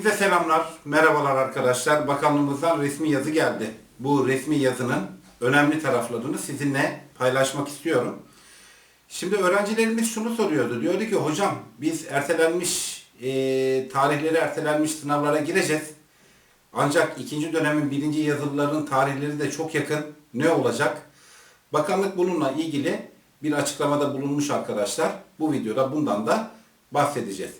Hepinize selamlar, merhabalar arkadaşlar. Bakanlığımızdan resmi yazı geldi. Bu resmi yazının önemli taraflarını sizinle paylaşmak istiyorum. Şimdi öğrencilerimiz şunu soruyordu. Diyordu ki hocam biz ertelenmiş, e, tarihleri ertelenmiş sınavlara gireceğiz. Ancak ikinci dönemin birinci yazılıların tarihleri de çok yakın. Ne olacak? Bakanlık bununla ilgili bir açıklamada bulunmuş arkadaşlar. Bu videoda bundan da bahsedeceğiz.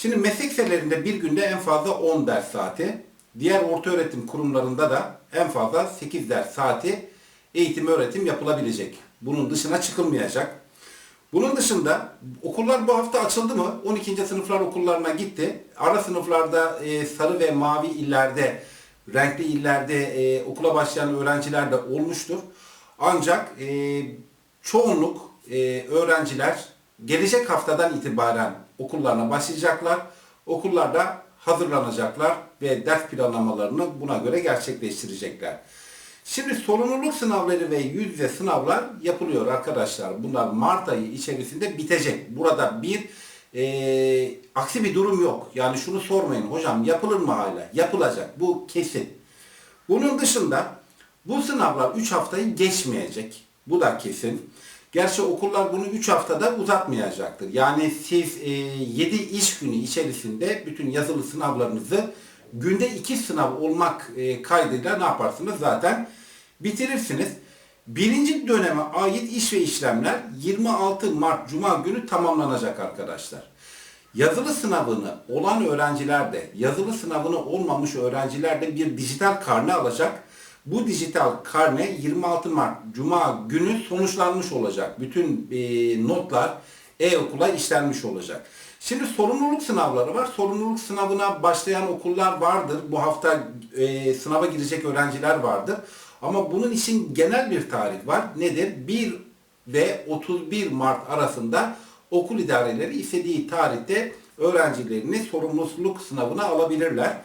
Şimdi meslek liselerinde bir günde en fazla 10 ders saati, diğer orta öğretim kurumlarında da en fazla 8 ders saati eğitim öğretim yapılabilecek. Bunun dışına çıkılmayacak. Bunun dışında okullar bu hafta açıldı mı? 12. sınıflar okullarına gitti. Ara sınıflarda e, sarı ve mavi illerde, renkli illerde e, okula başlayan öğrenciler de olmuştur. Ancak e, çoğunluk e, öğrenciler gelecek haftadan itibaren okullarına başlayacaklar. Okullarda hazırlanacaklar ve ders planlamalarını buna göre gerçekleştirecekler. Şimdi sorumluluk sınavları ve yüz yüze sınavlar yapılıyor arkadaşlar. Bunlar Mart ayı içerisinde bitecek. Burada bir e, aksi bir durum yok. Yani şunu sormayın hocam yapılır mı hala? Yapılacak. Bu kesin. Bunun dışında bu sınavlar 3 haftayı geçmeyecek. Bu da kesin. Gerçi okullar bunu 3 haftada uzatmayacaktır. Yani siz e, 7 iş günü içerisinde bütün yazılı sınavlarınızı günde 2 sınav olmak e, kaydıyla ne yaparsınız? Zaten bitirirsiniz. Birinci döneme ait iş ve işlemler 26 Mart Cuma günü tamamlanacak arkadaşlar. Yazılı sınavını olan öğrenciler de, yazılı sınavını olmamış öğrenciler de bir dijital karne alacak. Bu dijital karne 26 Mart Cuma günü sonuçlanmış olacak. Bütün e, notlar e-okula işlenmiş olacak. Şimdi sorumluluk sınavları var. Sorumluluk sınavına başlayan okullar vardır. Bu hafta e, sınava girecek öğrenciler vardır. Ama bunun için genel bir tarih var. Nedir? 1 ve 31 Mart arasında okul idareleri istediği tarihte öğrencilerini sorumluluk sınavına alabilirler.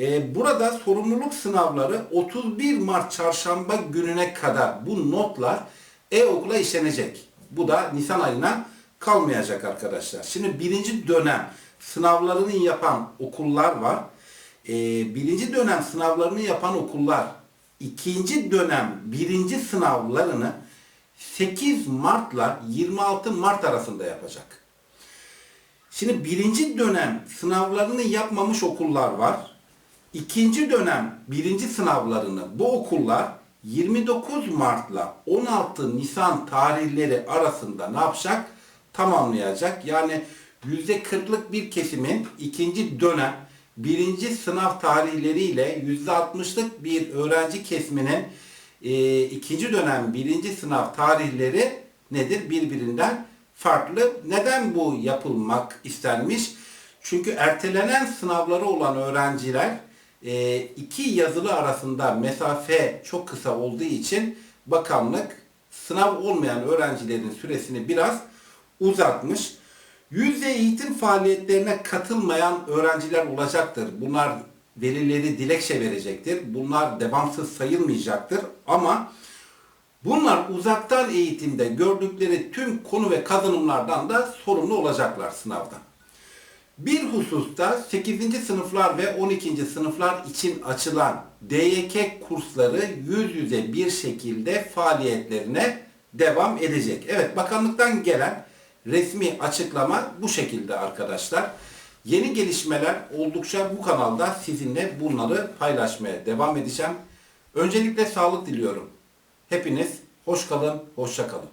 Ee, burada sorumluluk sınavları 31 Mart çarşamba gününe kadar bu notlar e-okula işlenecek. Bu da Nisan ayına kalmayacak arkadaşlar. Şimdi birinci dönem sınavlarını yapan okullar var. Ee, birinci dönem sınavlarını yapan okullar ikinci dönem birinci sınavlarını 8 Mart'la 26 Mart arasında yapacak. Şimdi birinci dönem sınavlarını yapmamış okullar var. İkinci dönem birinci sınavlarını bu okullar 29 Mart'la 16 Nisan tarihleri arasında ne yapacak? Tamamlayacak. Yani %40'lık bir kesimin ikinci dönem birinci sınav tarihleriyle %60'lık bir öğrenci kesiminin e, ikinci dönem birinci sınav tarihleri nedir? Birbirinden farklı. Neden bu yapılmak istenmiş? Çünkü ertelenen sınavları olan öğrenciler e, iki yazılı arasında mesafe çok kısa olduğu için bakanlık sınav olmayan öğrencilerin süresini biraz uzatmış. Yüzde eğitim faaliyetlerine katılmayan öğrenciler olacaktır. Bunlar velileri dilekçe verecektir. Bunlar devamsız sayılmayacaktır. Ama bunlar uzaktan eğitimde gördükleri tüm konu ve kazanımlardan da sorumlu olacaklar sınavda. Bir hususta 8. sınıflar ve 12. sınıflar için açılan DYK kursları yüz yüze bir şekilde faaliyetlerine devam edecek. Evet bakanlıktan gelen resmi açıklama bu şekilde arkadaşlar. Yeni gelişmeler oldukça bu kanalda sizinle bunları paylaşmaya devam edeceğim. Öncelikle sağlık diliyorum. Hepiniz hoş kalın, hoşça kalın.